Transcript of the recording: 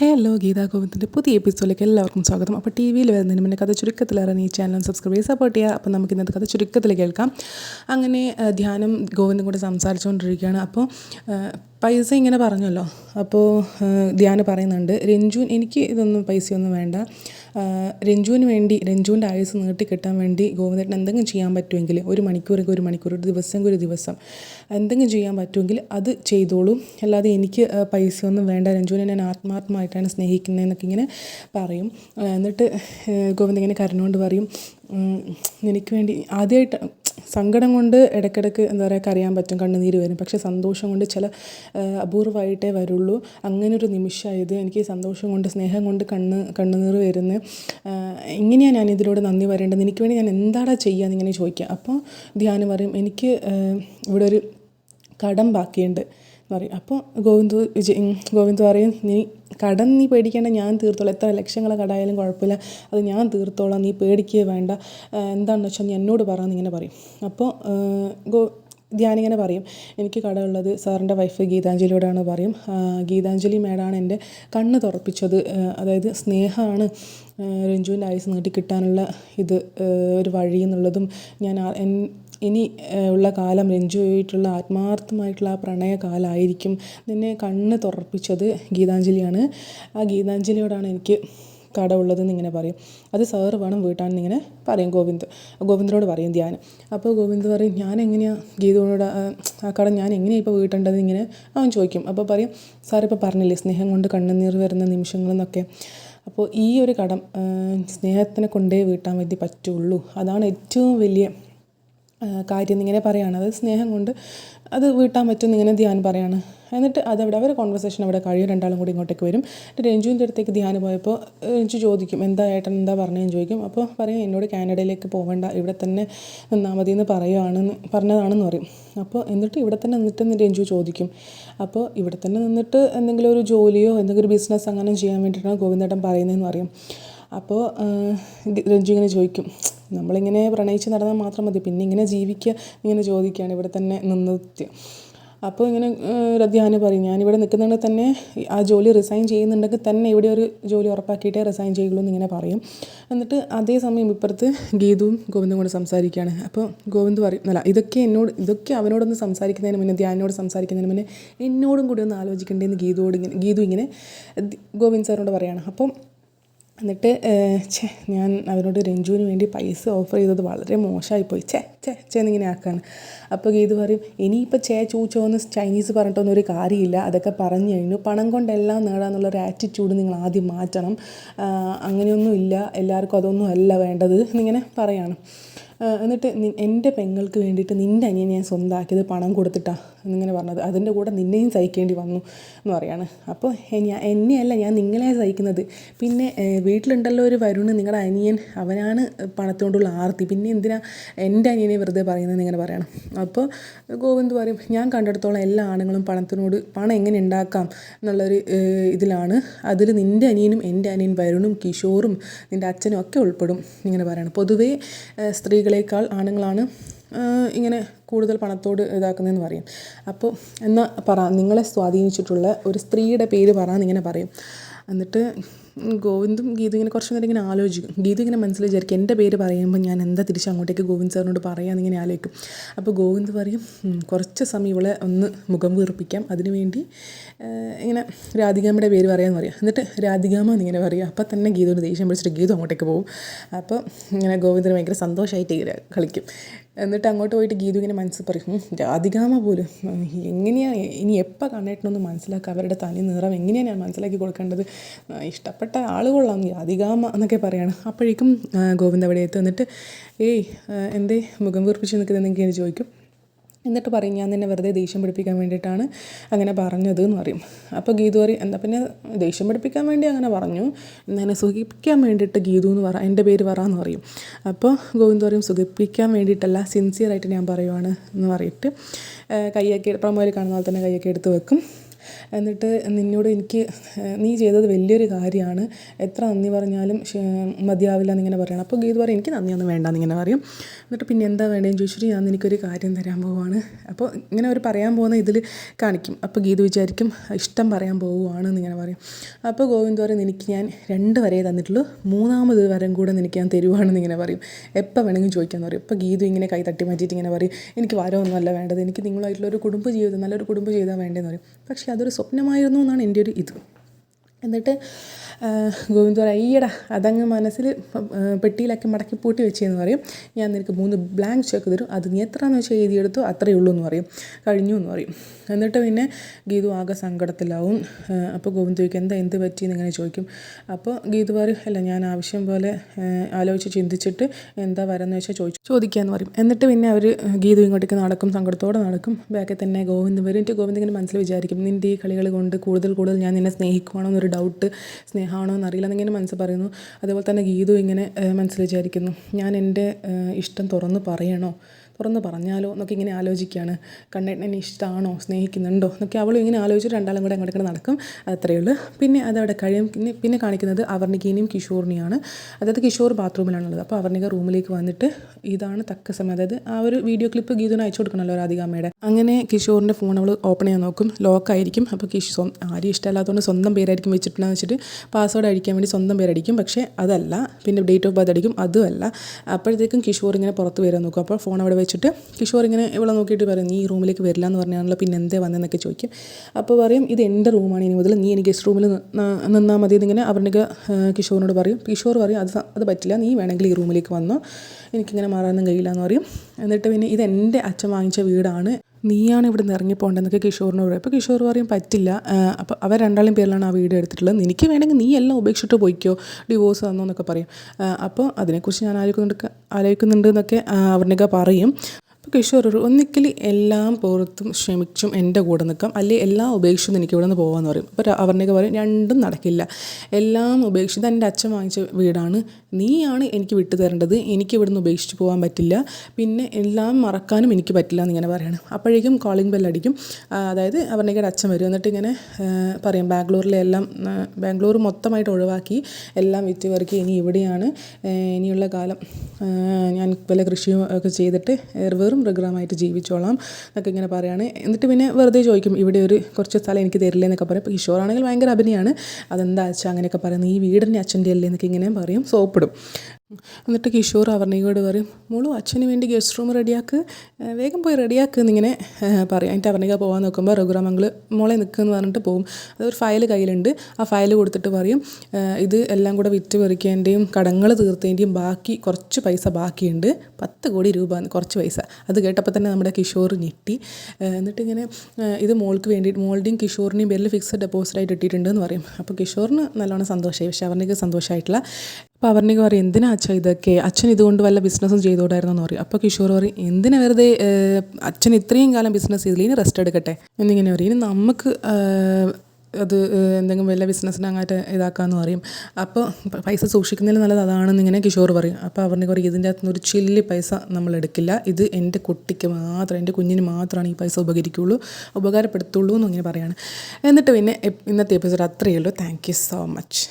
Hello Gita ഗോവിന്ദിന്റെ പുതിയ എപ്പിസോഡിലേക്ക് എല്ലാവർക്കും സ്വാഗതം. അപ്പോൾ ടി വിയിൽ വരുന്നതിന് മുന്നേ കഥ ചുരുക്കത്തിൽ ഇറങ്ങി ഈ ചാനൽ സബ്സ്ക്രൈബ് ചെയ്ത് സപ്പോർട്ട് ചെയ്യുക. അപ്പോൾ നമുക്ക് ഇന്നത്തെ കഥ ചുരുക്കത്തിൽ കേൾക്കാം. അങ്ങനെ ധ്യാനം ഗോവിന്ദൻ കൂടെ സംസാരിച്ചുകൊണ്ടിരിക്കുകയാണ്. അപ്പോൾ പൈസ ഇങ്ങനെ പറഞ്ഞല്ലോ. അപ്പോൾ ധ്യാന് പറയുന്നുണ്ട് രഞ്ജുൻ എനിക്ക് ഇതൊന്നും പൈസയൊന്നും വേണ്ട. രഞ്ജുവിന് വേണ്ടി രഞ്ജുവിന്റെ ആയുസ് നീട്ടി കിട്ടാൻ വേണ്ടി ഗോവിന്ദേട്ടൻ എന്തെങ്കിലും ചെയ്യാൻ പറ്റുമെങ്കിൽ ഒരു മണിക്കൂറൊക്കെ ഒരു മണിക്കൂർ ഒരു ദിവസം ഒരു ദിവസം എന്തെങ്കിലും ചെയ്യാൻ പറ്റുമെങ്കിൽ അത് ചെയ്തോളൂ. അല്ലാതെ എനിക്ക് പൈസയൊന്നും വേണ്ട. രഞ്ജുവിനെ ഞാൻ ആത്മാർത്ഥമായിട്ടാണ് സ്നേഹിക്കുന്നതെന്നൊക്കെ ഇങ്ങനെ പറയും. എന്നിട്ട് ഗോവിന്ദ് ഇങ്ങനെ കരഞ്ഞുകൊണ്ട് പറയും എനിക്ക് വേണ്ടി ആദ്യമായിട്ട് സങ്കടം കൊണ്ട് ഇടയ്ക്കിടയ്ക്ക് എന്താ പറയുക കരയാൻ പറ്റും കണ്ണുനീര് വരും. പക്ഷേ സന്തോഷം കൊണ്ട് ചില അപൂർവമായിട്ടേ വരുള്ളൂ. അങ്ങനെ ഒരു നിമിഷമായത് എനിക്ക് സന്തോഷം കൊണ്ട് സ്നേഹം കൊണ്ട് കണ്ണ് കണ്ണുനീർ വരുന്നത്. ഇങ്ങനെയാണ് ഞാൻ ഇതിലൂടെ നന്ദി പറയേണ്ടത്? എനിക്ക് വേണ്ടി ഞാൻ എന്താടാ ചെയ്യുക ഇങ്ങനെ ചോദിക്കുക അപ്പോൾ ധ്യാനം പറയും എനിക്ക് ഇവിടെ ഒരു കടം ബാക്കിയുണ്ട്. എന്ന് പറയും അപ്പോൾ ഗോവിന്ദ് വിജയ് ഗോവിന്ദു പറയും നീ കടം നീ പേടിക്കേണ്ട ഞാൻ തീർത്തോളാം. എത്ര ലക്ഷങ്ങളെ കടായാലും കുഴപ്പമില്ല. അത് ഞാൻ തീർത്തോളാം. നീ പേടിക്കുക വേണ്ട. എന്താണെന്ന് വെച്ചാൽ നീ എന്നോട് പറയാമെന്ന് ഇങ്ങനെ പറയും. അപ്പോൾ ഗോ ധ്യാനിങ്ങനെ പറയും. എനിക്ക് കടമുള്ളത് സാറിന്റെ വൈഫ് ഗീതാഞ്ജലിയോടാണ് പറയും. ഗീതാഞ്ജലി മേഡാണ് എന്റെ കണ്ണ് തുറപ്പിച്ചത്. അതായത് സ്നേഹമാണ് രഞ്ജുവിന്റെ ആയുസ് നീട്ടി കിട്ടാനുള്ള ഇത് ഒരു വഴി എന്നുള്ളതും ഞാൻ ഇനി ഉള്ള കാലം രഞ്ജുവായിട്ടുള്ള ആത്മാർത്ഥമായിട്ടുള്ള ആ പ്രണയകാലമായിരിക്കും നിന്നെ കണ്ണ് തുറപ്പിച്ചത് ഗീതാഞ്ജലിയാണ്. ആ ഗീതാഞ്ജലിയോടാണ് എനിക്ക് കടമുള്ളതെന്ന് ഇങ്ങനെ പറയും. അത് സാറ് വേണം വീട്ടാണെന്ന് ഇങ്ങനെ പറയും ഗോവിന്ദ്. ഗോവിന്ദനോട് പറയും ധ്യാനം. അപ്പോൾ ഗോവിന്ദ് പറയും ഞാൻ എങ്ങനെയാണ് ഗീതയോട് ആ കട ഞാൻ എങ്ങനെയാണ് ഇപ്പോൾ വീട്ടേണ്ടത് ഇങ്ങനെ അവൻ ചോദിക്കും. അപ്പോൾ പറയും സാർ ഇപ്പോൾ പറഞ്ഞില്ലേ സ്നേഹം കൊണ്ട് കണ്ണുനീർ വരുന്ന നിമിഷങ്ങളെന്നൊക്കെ അപ്പോൾ ഈ ഒരു കടം സ്നേഹത്തിനെ കൊണ്ടേ വീട്ടാൻ വേണ്ടി പറ്റുള്ളൂ. അതാണ് ഏറ്റവും വലിയ കാര്യം എന്നിങ്ങനെ പറയാണ്. അത് സ്നേഹം കൊണ്ട് അത് വീട്ടാൻ പറ്റും ഇങ്ങനെ ധ്യാൻ പറയാണ്. എന്നിട്ട് അതവിടെ അവരെ കോൺവെർസേഷൻ അവിടെ കഴിയും. രണ്ടാളും കൂടി ഇങ്ങോട്ടേക്ക് വരും. എന്നിട്ട് രഞ്ജുവിന്റെ അടുത്തേക്ക് ധ്യാൻ പോയപ്പോൾ രഞ്ജു ചോദിക്കും എന്താ ഏട്ടൻ എന്താ പറഞ്ഞതെന്ന് ചോദിക്കും. അപ്പോൾ പറയും എന്നോട് കാനഡയിലേക്ക് പോകണ്ട. ഇവിടെ തന്നെ നിന്നാൽ മതി എന്ന് പറയുകയാണെന്ന് പറഞ്ഞതാണെന്ന് പറയും. അപ്പോൾ എന്നിട്ട് ഇവിടെ തന്നെ നിന്നിട്ട് രഞ്ജു ചോദിക്കും. അപ്പോൾ ഇവിടെ തന്നെ നിന്നിട്ട് എന്തെങ്കിലും ഒരു ജോലിയോ എന്തെങ്കിലും ഒരു ബിസിനസ് അങ്ങനെ ചെയ്യാൻ വേണ്ടിയിട്ടാണ് ഗോവിന്ദേട്ടൻ പറയുന്നതെന്ന് പറയും. അപ്പോൾ രഞ്ജു ഇങ്ങനെ ചോദിക്കും നമ്മളിങ്ങനെ പ്രണയിച്ച് നടന്നാൽ മാത്രം മതി പിന്നെ ഇങ്ങനെ ജീവിക്കുക ഇങ്ങനെ ചോദിക്കുകയാണ് ഇവിടെ തന്നെ നിന്നത് അപ്പോൾ ഇങ്ങനെ ധ്യാനം പറയും ഞാനിവിടെ നിൽക്കുന്നുണ്ടെങ്കിൽ തന്നെ ആ ജോലി റിസൈൻ ചെയ്യുന്നുണ്ടെങ്കിൽ തന്നെ ഇവിടെ ഒരു ജോലി ഉറപ്പാക്കിയിട്ടേ റിസൈൻ ചെയ്യുള്ളൂ എന്നിങ്ങനെ പറയും. എന്നിട്ട് അതേ സമയം ഇപ്പുറത്ത് ഗീതുവും ഗോവിന്ദും കൂടെ സംസാരിക്കുകയാണ്. അപ്പോൾ ഗോവിന്ദ് പറയും അല്ല ഇതൊക്കെ എന്നോട് ഇതൊക്കെ അവനോടൊന്ന് സംസാരിക്കുന്നതിന് മുന്നേ ധ്യാനോട് സംസാരിക്കുന്നതിന് മുന്നേ എന്നോടും കൂടി ഒന്ന് ആലോചിക്കേണ്ടതെന്ന് ഗീതുവോട് ഇങ്ങനെ ഗീതു ഇങ്ങനെ ഗോവിന്ദ് സാറിനോട് പറയുകയാണ് അപ്പം എന്നിട്ട് ഛേ ഞാൻ അവരോട് രഞ്ജുവിന് വേണ്ടി പൈസ ഓഫർ ചെയ്തത് വളരെ മോശമായിപ്പോയി ചേ ഛേ ഛേ എന്നിങ്ങനെ ആക്കാണ്. അപ്പോൾ ഗീത് പറയും ഇനിയിപ്പോൾ ചേ ചൂച്ചോ എന്ന് ചൈനീസ് പറഞ്ഞിട്ടൊന്നും ഒരു കാര്യമില്ല. അതൊക്കെ പറഞ്ഞു കഴിഞ്ഞു. പണം കൊണ്ടെല്ലാം നേടാന്നുള്ള ഒരു ആറ്റിറ്റ്യൂഡ് നിങ്ങൾ ആദ്യം മാറ്റണം. അങ്ങനെയൊന്നും ഇല്ല. എല്ലാവർക്കും അതൊന്നും അല്ല വേണ്ടത്. എന്നിങ്ങനെ പറയാണ്. എന്നിട്ട് എന്റെ പെങ്ങൾക്ക് വേണ്ടിയിട്ട് നിന്റെ അനിയനെ ഞാൻ സ്വന്തമാക്കിയത് പണം കൊടുത്തിട്ടാണ് എന്നിങ്ങനെ പറഞ്ഞത്. അതിന്റെ കൂടെ നിന്നെയും സഹിക്കേണ്ടി വന്നു എന്ന് പറയാണ്. അപ്പോൾ ഞാൻ എന്നെയല്ല ഞാൻ നിങ്ങളെ സഹിക്കുന്നത്. പിന്നെ വീട്ടിലുണ്ടല്ലോ ഒരു വരുണ് നിങ്ങളുടെ അനിയൻ. അവനാണ് പണത്തോണ്ടുള്ള ആർത്തി. പിന്നെ എന്തിനാ എന്റെ അനിയനെ വെറുതെ പറയുന്നത് ഇങ്ങനെ പറയണം. അപ്പോൾ ഗോവിന്ദ് പറയും ഞാൻ കണ്ടെടുത്തോളം എല്ലാ ആണുങ്ങളും പണത്തിനോട് പണം എങ്ങനെ ഉണ്ടാക്കാം? എന്നുള്ളൊരു ഇതിലാണ്. അതിൽ നിന്റെ അനിയനും എന്റെ അനിയൻ വരുണും കിഷോറും നിന്റെ അച്ഛനും ഒക്കെ ഉൾപ്പെടും. ഇങ്ങനെ പറയണം. പൊതുവേ സ്ത്രീകളേക്കാൾ ആണുങ്ങളാണ് ഇങ്ങനെ കൂടുതൽ പണത്തോട് ഇതാക്കുന്നതെന്ന് പറയും. അപ്പോൾ എന്നാൽ പറ നിങ്ങളെ സ്വാധീനിച്ചിട്ടുള്ള ഒരു സ്ത്രീയുടെ പേര് പറ പറയും. എന്നിട്ട് ഗോവിന്ദും ഗീതു ഇങ്ങനെ കുറച്ച് നേരം ഇങ്ങനെ ആലോചിക്കും. ഗീതു ഇങ്ങനെ മനസ്സിൽ വിചാരിക്കും എന്റെ പേര് പറയുമ്പോൾ ഞാൻ എന്താ തിരിച്ച് അങ്ങോട്ടേക്ക് ഗോവിന്ദ് സാറിനോട് പറയാമെന്ന് ഇങ്ങനെ ആലോചിക്കും. അപ്പോൾ ഗോവിന്ദ് പറയും കുറച്ച് സമയം ഇവളെ ഒന്ന് മുഖം വീർപ്പിക്കാം. അതിനുവേണ്ടി ഇങ്ങനെ രാധികാമ്മയുടെ പേര് പറയാമെന്ന് പറയാം. എന്നിട്ട് രാധികാമ്മ എന്നിങ്ങനെ പറയും അപ്പോൾ തന്നെ ഗീതുവിന് ദേഷ്യം പിടിച്ചിട്ട് ഗീതു അങ്ങോട്ടേക്ക് പോകും അപ്പോൾ ഇങ്ങനെ ഗോവിന്ദന് ഭയങ്കര സന്തോഷമായിട്ട് കളിക്കും. എന്നിട്ട് അങ്ങോട്ട് പോയിട്ട് ഗീതു ഇങ്ങനെ മനസ്സിൽ പറയും രാധികാമ പോലും എങ്ങനെയാണ് ഇനി എപ്പോൾ കണ്ടിട്ടുണ്ടെന്ന് മനസ്സിലാക്കുക അവരുടെ തനി നിറം എങ്ങനെയാണ് ഞാൻ മനസ്സിലാക്കി കൊടുക്കേണ്ടത്? ആ, ആളുകളാണ് രാധികാമ്മ എന്നൊക്കെ പറയാണ്. അപ്പോഴേക്കും ഗോവിന്ദ അവിടെ എത്തി ഏയ് എന്തേ മുഖം വീർപ്പിച്ച് നിൽക്കുന്നതെങ്കിൽ എനിക്ക് ചോദിക്കും. എന്നിട്ട് പറയും ഞാൻ നിന്നെ വെറുതെ ദേഷ്യം പിടിപ്പിക്കാൻ വേണ്ടിയിട്ടാണ് അങ്ങനെ പറഞ്ഞത് എന്ന് പറയും. അപ്പോൾ ഗീതു പറയും എന്താ പിന്നെ ദേഷ്യം പിടിപ്പിക്കാൻ വേണ്ടി അങ്ങനെ പറഞ്ഞു? എന്നെ സുഖിപ്പിക്കാൻ വേണ്ടിയിട്ട് ഗീതു എന്ന് പറ എന്റെ പേര് പറ എന്ന് പറയും. അപ്പോൾ ഗോവിന്ദ് പറയും സുഖിപ്പിക്കാൻ വേണ്ടിയിട്ടല്ല സിൻസിയറായിട്ട് ഞാൻ പറയുവാണ് എന്ന് പറഞ്ഞിട്ട് കൈയൊക്കെ പ്രമോയിൽ കാണുന്ന പോലെ തന്നെ കൈയൊക്കെ എടുത്ത് വെക്കും. എന്നിട്ട് നിന്നോട് എനിക്ക് നീ ചെയ്തത് വലിയൊരു കാര്യമാണ്. എത്ര നന്ദി പറഞ്ഞാലും മതിയാവില്ല എന്നിങ്ങനെ പറയണം. അപ്പോൾ ഗീത് പറയും എനിക്ക് നന്ദിയൊന്നും വേണ്ട എന്നിങ്ങനെ പറയും. എന്നിട്ട് പിന്നെ എന്താ വേണ്ടതെന്ന് ചോദിച്ചിട്ട് ഞാൻ എനിക്കൊരു കാര്യം തരാൻ പോവുകയാണ് അപ്പോൾ ഇങ്ങനെ ഒരു പറയാൻ പോകുന്ന ഇതിൽ കാണിക്കും. അപ്പോൾ ഗീത് വിചാരിക്കും ഇഷ്ടം പറയാൻ പോവുകയാണ് എന്നിങ്ങനെ പറയും. അപ്പോൾ ഗോവിന്ദ് പറയും എനിക്ക് ഞാൻ രണ്ട് വരയെ തന്നിട്ടുള്ളൂ. മൂന്നാമത് വരം കൂടെ നിനക്ക് ഞാൻ തരുവാണെന്ന് ഇങ്ങനെ പറയും. എപ്പോൾ വേണമെങ്കിലും ചോദിക്കാമെന്ന് പറയും. ഇപ്പോൾ ഗീതു ഇങ്ങനെ കൈ തട്ടി മാറ്റിയിട്ട് ഇങ്ങനെ പറയും എനിക്ക് വരമൊന്നുമല്ല വേണ്ടത്. എനിക്ക് നിങ്ങളായിട്ടുള്ളൊരു കുടുംബ ജീവിതം നല്ലൊരു കുടുംബ ജീവിതം വേണ്ടതെന്ന് പറയും. പക്ഷേ അതൊരു സ്വപ്നമായിരുന്നു എന്നാണ് എന്റെ ഒരു ഇത്. എന്നിട്ട് ഗോവിന്ദ് പറയും അയ്യടാ അതങ്ങ് മനസ്സിൽ പെട്ടിയിലൊക്കെ മടക്കി പൂട്ടി വെച്ചെന്ന് പറയും. ഞാൻ നിനക്ക് മൂന്ന് ബ്ലാങ്ക് ചെക്ക് തരും. അത് നീ എത്രയെന്ന് വെച്ചാൽ എഴുതിയെടുത്തു അത്രയേ ഉള്ളൂ എന്ന് പറയും. കഴിഞ്ഞു എന്ന് പറയും. എന്നിട്ട് പിന്നെ ഗീതു ആകെ സങ്കടത്തിലാവും. അപ്പോൾ ഗോവിന്ദ് ചോദിക്കും എന്താ എന്ത് പറ്റി എന്നിങ്ങനെ ചോദിക്കും? അപ്പോൾ ഗീതു പറയും അല്ല ഞാൻ ആവശ്യം പോലെ ആലോചിച്ച് ചിന്തിച്ചിട്ട് എന്താ വരെന്ന് വെച്ചാൽ ചോദിച്ചു ചോദിക്കാമെന്ന് പറയും. എന്നിട്ട് പിന്നെ അവർ ഗീതു ഇങ്ങോട്ടേക്ക് നടക്കും സങ്കടത്തോടെ നടക്കും. ബാക്കി തന്നെ ഗോവിന്ദ് വരും. എന്നിട്ട് ഗോവിന്ദ് ഇങ്ങനെ മനസ്സിൽ വിചാരിക്കും നിന്റെ ഈ കളികൾ കൊണ്ട് കൂടുതൽ കൂടുതൽ ഞാൻ നിന്നെ സ്നേഹിക്കുവാണോ എന്നൊരു ഡൗട്ട് സ്നേഹമാണോ എന്നറിയില്ല എന്നിങ്ങനെ മനസ്സ് പറയുന്നു. അതുപോലെ തന്നെ ഗീതു ഇങ്ങനെ മനസ്സിൽ വിചാരിക്കുന്നു ഞാൻ എന്റെ ഇഷ്ടം തുറന്ന് പറയണോ? തുറന്ന് പറഞ്ഞാലോ എന്നൊക്കെ ഇങ്ങനെ ആലോചിക്കുകയാണ്. കണ്ണേട്ടനെ ഇഷ്ടമാണോ സ്നേഹിക്കുന്നുണ്ടോ? എന്നൊക്കെ അവളും ഇങ്ങനെ ആലോചിച്ച് രണ്ടാളും കൂടെ അങ്ങോട്ട് നടക്കും. അത്രയേ ഉള്ളൂ. പിന്നെ അതവിടെ കഴിയും. പിന്നെ പിന്നെ കാണിക്കുന്നത് അവർണികേനെയും കിഷോറിനെയാണ്. അതായത് കിഷോർ ബാത്റൂമിലാണുള്ളത്. അപ്പോൾ അവർണിക റൂമിലേക്ക് വന്നിട്ട് ഇതാണ് തക്ക സമയം. അതായത് ആ ഒരു വീഡിയോ ക്ലിപ്പ് ഗീതുവിന് അയച്ചു കൊടുക്കണമല്ലോ രാധികാമ്മയുടെ. അങ്ങനെ കിഷോറിന്റെ ഫോൺ അവൾ ഓപ്പൺ ചെയ്യാൻ നോക്കും. ലോക്കായിരിക്കും അപ്പോൾ കിഷ് ആരും ഇഷ്ടമല്ലാത്തതുകൊണ്ട് സ്വന്തം പേരായിരിക്കും വെച്ചിട്ടുണ്ടെന്ന് വെച്ചിട്ട് പാസ്വേഡ് അടിക്കാൻ വേണ്ടി സ്വന്തം പേരടിക്കും. പക്ഷേ അതല്ല. പിന്നെ ഡേറ്റ് ഓഫ് ബർത്ത് അടിക്കും. അതുമല്ല. അപ്പോഴത്തേക്കും കിഷോർ ഇങ്ങനെ പുറത്ത് വരാൻ നോക്കും. അപ്പോൾ ഫോൺ അവിടെ വെച്ചിട്ട് കിഷോർ ഇങ്ങനെ ഇവളെ നോക്കിയിട്ട് പറയും നീ ഈ റൂമിലേക്ക് വരില്ല എന്ന് പറഞ്ഞാണല്ലോ പിന്നെ എന്തേ വന്നതെന്നൊക്കെ ചോദിക്കും. അപ്പോൾ പറയും ഇത് എന്റെ റൂമാണ് ഇനി മുതൽ നീ എനിക്ക് ഗസ്റ്റ് റൂമിൽ നിന്നാൽ മതി എന്നിങ്ങനെ അവരുടെ കിഷോറിനോട് പറയും. കിഷോർ പറയും അത് അത് പറ്റില്ല നീ വേണമെങ്കിൽ ഈ റൂമിലേക്ക് വന്നോ എനിക്കിങ്ങനെ മാറാനൊന്നും കഴിയില്ല എന്ന് പറയും. എന്നിട്ട് പിന്നെ ഇത് എന്റെ അച്ഛൻ വാങ്ങിച്ച വീടാണ് നീയാണ് ഇവിടെ നിന്ന് ഇറങ്ങിപ്പോണ്ടെന്നൊക്കെ കിഷോറിനോട് പറയും. അപ്പോൾ കിഷോർ പറയും പറ്റില്ല. അപ്പോൾ അവർ രണ്ടാളും പേരിലാണ് ആ വീട് എടുത്തിട്ടുള്ളത്. എനിക്ക് വേണമെങ്കിൽ നീ എല്ലാം ഉപേക്ഷിച്ചിട്ട് പോയിക്കോ. ഡിവോഴ്സ് തന്നോ എന്നൊക്കെ പറയും അപ്പോൾ അതിനെക്കുറിച്ച് ഞാൻ ആലോചിക്കുന്നുണ്ട് ആലോചിക്കുന്നുണ്ട് എന്നൊക്കെ അവർണിക പറയും. അപ്പോൾ കിഷോർ ഒരു ഒന്നിക്കൽ എല്ലാം പുറത്തും ക്ഷമിച്ചും എന്റെ കൂടെ നിൽക്കാം. അല്ലെങ്കിൽ എല്ലാം ഉപേക്ഷിച്ചും എനിക്ക് ഇവിടെ നിന്ന് പോകാമെന്ന് പറയും. അപ്പോൾ അവരുടെയൊക്കെ പറയും രണ്ടും നടക്കില്ല. എല്ലാം ഉപേക്ഷിച്ച് എന്റെ അച്ഛൻ വാങ്ങിച്ച വീടാണ്. നീയാണ് എനിക്ക് വിട്ടു തരേണ്ടത്. എനിക്ക് ഇവിടെ നിന്ന് ഉപേക്ഷിച്ച് പോകാൻ പറ്റില്ല. പിന്നെ എല്ലാം മറക്കാനും എനിക്ക് പറ്റില്ല എന്ന് ഇങ്ങനെ പറയണം. അപ്പോഴേക്കും കോളിംഗ് ബെൽ അടിക്കും. അതായത് അവരുടെയൊക്കെ അച്ഛൻ വരും. എന്നിട്ട് ഇങ്ങനെ പറയും ബാംഗ്ലൂരിലെ എല്ലാം ബാംഗ്ലൂർ മൊത്തമായിട്ട് ഒഴിവാക്കി. എല്ലാം വിറ്റ് ഇനി ഇവിടെയാണ് ഇനിയുള്ള കാലം ഞാൻ വല്ല കൃഷിയും ഒക്കെ ചെയ്തിട്ട് വെറും മൃഗമായിട്ട് ജീവിച്ചോളാം എന്നൊക്കെ ഇങ്ങനെ പറയുകയാണ് എന്നിട്ട് പിന്നെ വെറുതെ ചോദിക്കും ഇവിടെ ഒരു കുറച്ച് സ്ഥലം എനിക്ക് തരില്ല എന്നൊക്കെ പറയും. അപ്പോൾ കിഷോറാണെങ്കിൽ ഭയങ്കര അഭിനയമാണ് അതെന്താ അച്ഛാ? അങ്ങനെയൊക്കെ പറയുന്നത് ഈ വീടിന്റെ അച്ഛന്റെ അല്ലേ എന്നൊക്കെ ഇങ്ങനെ പറയും. സോപ്പിടും. എന്നിട്ട് കിഷോർ അവർണിയോട് പറയും മോളു അച്ഛന് വേണ്ടി ഗസ്റ്റ് റൂം റെഡിയാക്ക് വേഗം പോയി റെഡിയാക്ക് എന്നിങ്ങനെ പറയും. എന്നിട്ട് അവർണിക പോകാൻ നോക്കുമ്പോൾ രഘുറാമങ്ങൾ മോളെ നിൽക്കുമെന്ന് പറഞ്ഞിട്ട് പോകും അതൊരു ഫയൽ കയ്യിലുണ്ട്. ആ ഫയൽ കൊടുത്തിട്ട് പറയും ഇത് എല്ലാം കൂടെ വിറ്റ് പെറിക്കേന്റെയും കടങ്ങൾ തീർത്തതിന്റെയും ബാക്കി കുറച്ച് പൈസ ബാക്കിയുണ്ട്. പത്ത് കോടി രൂപ കുറച്ച് പൈസ. അത് കേട്ടപ്പോൾ തന്നെ നമ്മുടെ കിഷോർ ഞെട്ടി. എന്നിട്ട് ഇങ്ങനെ ഇത് മോൾക്ക് വേണ്ടിയിട്ട് മോളുടെയും കിഷോറിന്റെയും പേരിൽ ഫിക്സഡ് ഡെപ്പോസിറ്റ് ആയിട്ട് ഇട്ടിട്ടുണ്ട് എന്ന് പറയും. അപ്പോൾ കിഷോറിന് നല്ലോണം സന്തോഷമായി പക്ഷേ അവർണിക്ക് സന്തോഷമായിട്ടില്ല അപ്പോൾ അവർണിക പറയും എന്തിനാ അച്ഛൻ ഇതൊക്കെ? അച്ഛൻ ഇതുകൊണ്ട് വല്ല ബിസിനസ്സും ചെയ്തുകൊണ്ടായിരുന്നു എന്ന് പറയും. അപ്പോൾ കിഷോർ പറയും എന്തിനാ വെറുതെ അച്ഛൻ ഇത്രയും കാലം ബിസിനസ് ചെയ്തില്ല? ഇനി റെസ്റ്റ് എടുക്കട്ടെ. എന്നിങ്ങനെ പറയും ഇനി നമുക്ക് അത് എന്തെങ്കിലും വല്ല ബിസിനസ്സിന് അങ്ങോട്ട് ഇതാക്കാമെന്ന് പറയും. അപ്പോൾ പൈസ സൂക്ഷിക്കുന്നതിൽ നല്ലത് അതാണെന്ന് ഇങ്ങനെ കിഷോർ പറയും. അപ്പോൾ അവർക്ക് പറയും ഇതിന്റെ അകത്തുനിന്ന് ഒരു ചില്ലി പൈസ നമ്മൾ എടുക്കില്ല. ഇത് എന്റെ കുട്ടിക്ക് മാത്രം എന്റെ കുഞ്ഞിന് മാത്രമാണ് ഈ പൈസ ഉപകരിക്കുള്ളൂ ഉപകാരപ്പെടുത്തുള്ളൂ എന്നിങ്ങനെ പറയുകയാണ് എന്നിട്ട് പിന്നെ ഇന്നത്തെ എപ്പിസോഡ് അത്രയേ ഉള്ളൂ. Thank you so much